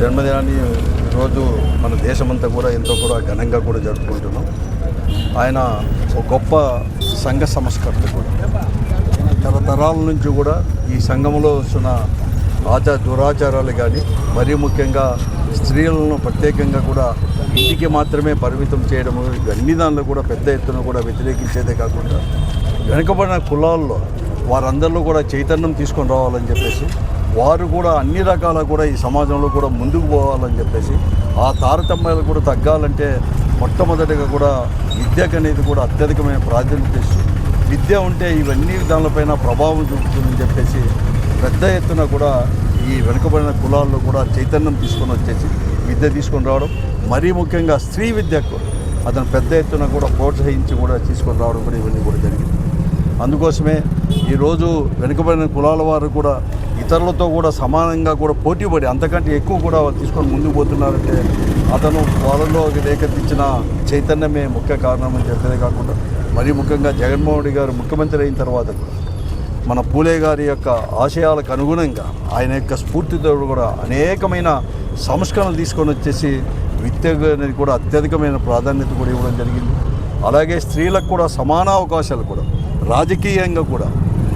జన్మదినాన్ని రోజు మన దేశమంతా కూడా ఎంతో కూడా ఘనంగా కూడా జరుపుకుంటున్నాం. ఆయన ఒక గొప్ప సంఘ సంస్కర్త కూడా. తరతరాల నుంచి కూడా ఈ సంఘంలో వస్తున్న ఆచార దురాచారాలు కానీ మరీ ముఖ్యంగా స్త్రీలను ప్రత్యేకంగా కూడా ఇంటికి మాత్రమే పరిమితం చేయడము అన్ని దానిలో కూడా పెద్ద ఎత్తున కూడా వ్యతిరేకించేదే కాకుండా వెనుకబడిన కులాల్లో వారందరిలో కూడా చైతన్యం తీసుకొని రావాలని చెప్పేసి వారు కూడా అన్ని రకాల కూడా ఈ సమాజంలో కూడా ముందుకు పోవాలని చెప్పేసి ఆ తారతమ్యాలు కూడా తగ్గాలంటే మొట్టమొదటిగా కూడా విద్యకు అనేది కూడా అత్యధికమైన ప్రాధాన్యత ఇస్తుంది. విద్య ఉంటే ఇవన్నీ దానిపైన ప్రభావం చూపుతుందని చెప్పేసి పెద్ద ఎత్తున కూడా ఈ వెనుకబడిన కులాల్లో కూడా చైతన్యం తీసుకొని వచ్చేసి విద్య తీసుకొని రావడం మరీ ముఖ్యంగా స్త్రీ విద్యకు అతను పెద్ద ఎత్తున కూడా ప్రోత్సహించి కూడా తీసుకొని రావడం కూడా ఇవన్నీ కూడా జరిగింది. అందుకోసమే ఈరోజు వెనుకబడిన కులాల వారు కూడా ఇతరులతో కూడా సమానంగా కూడా పోటీపడి అంతకంటే ఎక్కువ కూడా తీసుకొని ముందుకు పోతున్నారంటే అతను వాళ్ళలో రేకెత్తించిన చైతన్యమే ముఖ్య కారణం అని చెప్పేదే కాకుండా మరీ ముఖ్యంగా జగన్మోహన్ రెడ్డి గారు ముఖ్యమంత్రి అయిన తర్వాత కూడా మన పూలే గారి యొక్క ఆశయాలకు అనుగుణంగా ఆయన యొక్క స్ఫూర్తితో కూడా అనేకమైన సంస్కరణలు తీసుకొని వచ్చేసి విద్య అనేది కూడా అత్యధికమైన ప్రాధాన్యత కూడా ఇవ్వడం జరిగింది. అలాగే స్త్రీలకు కూడా సమాన అవకాశాలు కూడా రాజకీయంగా కూడా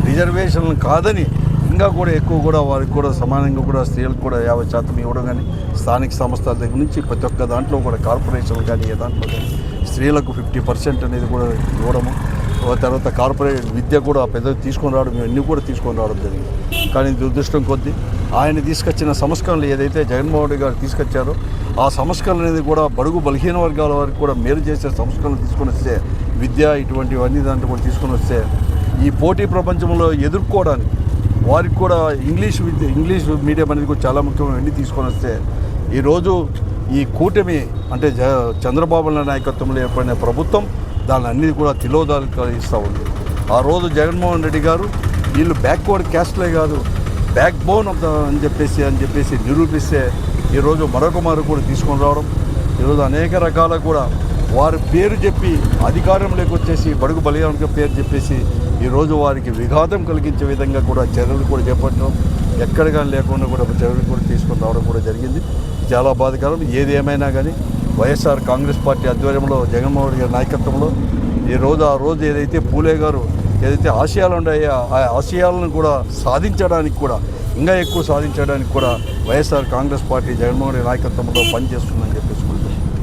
రిజర్వేషన్లు కాదని ఇంకా కూడా ఎక్కువ కూడా వారికి కూడా సమానంగా కూడా స్త్రీలకు కూడా యాభై శాతం ఇవ్వడం కానీ స్థానిక సంస్థల దగ్గర నుంచి ప్రతి ఒక్క దాంట్లో కూడా కార్పొరేషన్లు కానీ ఏ దాంట్లో కానీ స్త్రీలకు ఫిఫ్టీ పర్సెంట్ అనేది కూడా ఇవ్వడము తర్వాత కార్పొరేట్ విద్య కూడా పెద్ద తీసుకొని రావడం ఇవన్నీ కూడా తీసుకొని రావడం జరిగింది. కానీ దురదృష్టం కొద్దీ ఆయన తీసుకొచ్చిన సంస్కరణలు ఏదైతే జగన్మోహన్ రెడ్డి గారు తీసుకొచ్చారో ఆ సంస్కరణ అనేది కూడా బడుగు బలహీన వర్గాల వారికి కూడా మేలు చేసే సంస్కరణలు తీసుకొని వస్తే విద్య ఇటువంటివన్నీ దాంట్లో కూడా తీసుకొని వస్తే ఈ పోటీ ప్రపంచంలో ఎదుర్కోవడానికి వారికి కూడా ఇంగ్లీష్ విద్య ఇంగ్లీష్ మీడియం అనేది కూడా చాలా ముఖ్యమైనవన్నీ తీసుకొని వస్తే ఈరోజు ఈ కూటమి అంటే జ చంద్రబాబు నాయకత్వంలో ఏర్పడిన ప్రభుత్వం దాని అన్ని కూడా తిలోదాలు ఇస్తూ ఉంది. ఆ రోజు జగన్మోహన్ రెడ్డి గారు వీళ్ళు బ్యాక్వర్డ్ క్యాస్ట్లే కాదు బ్యాక్ బోన్ ఆఫ్ ద అని చెప్పేసి అని చెప్పేసి నిరూపిస్తే ఈరోజు మరొక మరొక కూడా తీసుకొని రావడం. ఈరోజు అనేక రకాల కూడా వారి పేరు చెప్పి అధికారంలోకి వచ్చేసి బడుగు బలియానికి పేరు చెప్పేసి ఈరోజు వారికి విఘాతం కలిగించే విధంగా కూడా చర్యలు కూడా చేపట్టడం ఎక్కడ కానీ లేకుండా కూడా చర్యలు కూడా తీసుకొని రావడం కూడా జరిగింది. చాలా బాధకరం. ఏది ఏమైనా కానీ వైఎస్ఆర్ కాంగ్రెస్ పార్టీ ఆధ్వర్యంలో జగన్మోహన్ రెడ్డి గారి నాయకత్వంలో ఈ రోజు ఆ రోజు ఏదైతే పూలే గారు ఏదైతే ఆశయాలు ఉన్నాయో ఆ ఆశయాలను కూడా సాధించడానికి కూడా ఇంకా ఎక్కువ సాధించడానికి కూడా వైఎస్ఆర్ కాంగ్రెస్ పార్టీ జగన్మోహన్ రెడ్డి నాయకత్వంలో పనిచేస్తుందని